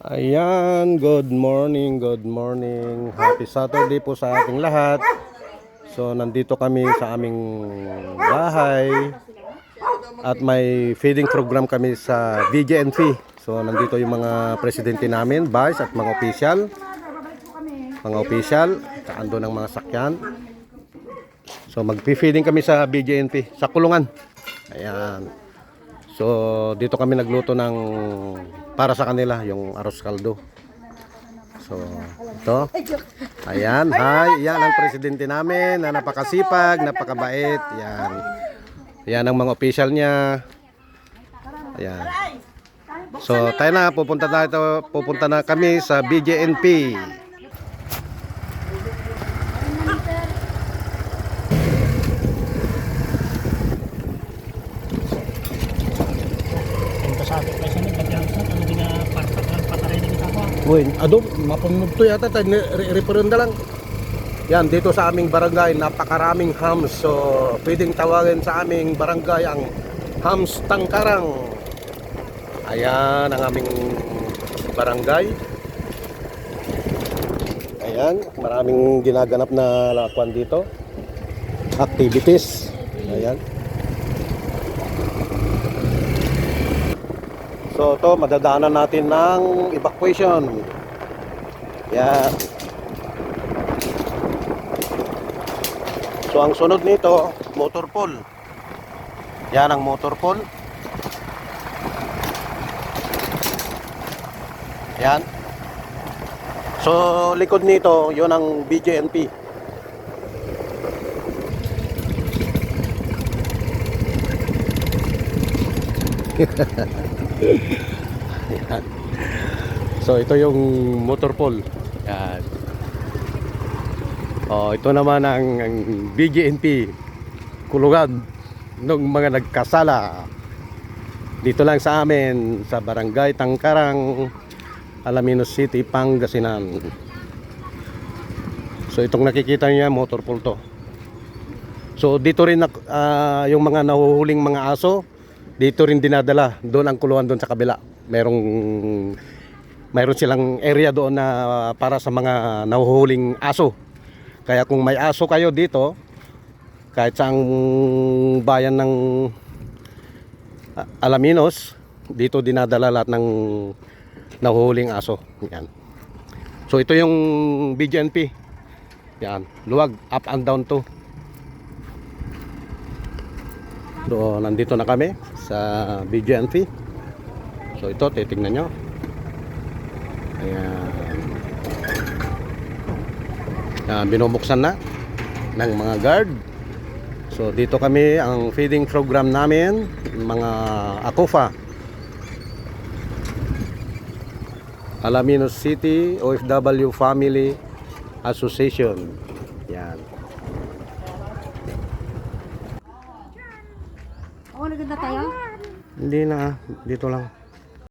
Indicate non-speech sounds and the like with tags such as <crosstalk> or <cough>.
Ayan, good morning, good morning. Happy Saturday po sa ating lahat. So, nandito kami sa aming bahay. At may feeding program kami sa VGNP. So, nandito yung mga presidente namin, vice at mga official. Mga official, andun ang mga sakyan. So, magpi-feeding kami sa VGNP, sa kulungan. Ayan. So, dito kami nagluto ng para sa kanila, yung arroz kaldo. So, ito. Ayan, hi. Yan ang presidente namin na napakasipag, napakabait. Yan. Yan ang mga official niya. Ayan. So, tayo na, pupunta na ito, pupunta na kami sa BJNP. Uy, ado, mapunog to yata, tayo, referenda lang. Yan, dito sa aming barangay, napakaraming hams. So, pwedeng tawagin sa aming barangay ang hams tangkarang. Ayan ang aming barangay. Ayan, maraming ginaganap na lakuan dito. Activities. Ayan. So, to madadaanan natin ng evacuation. Yan. So, ang sunod nito, motor pool. Yan ang motor pool. Yan. So, likod nito, yun ang BJNP. <laughs> Yan. <laughs> So ito yung motor pool. Yan. Oh, ito naman ang, ang BGNP kulungan ng mga nagkasala. Dito lang sa amin sa Barangay Tangkarang, Alaminos City, Pangasinan. So itong nakikita niya motor pool to. So dito rin ah, yung mga nahuhuling mga aso, dito rin dinadala. Doon ang kuluan doon sa kabila. Merong mayroon silang area doon na para sa mga nahuhuling aso. Kaya kung may aso kayo dito, kahit sa bayan ng ah, Alaminos, dito dinadala lahat ng nahuhuling aso. Yan. So ito yung BGNP. Yan, luwag up and down to. So, nandito na kami sa BGNP. So, ito, titingnan nyo. Ayan. Ayan, binubuksan na ng mga guard. So, dito kami, ang feeding program namin, mga AKOFA. Alaminos City OFW Family Association. Yan. Oo, naganda tayo? Hindi na, dito lang.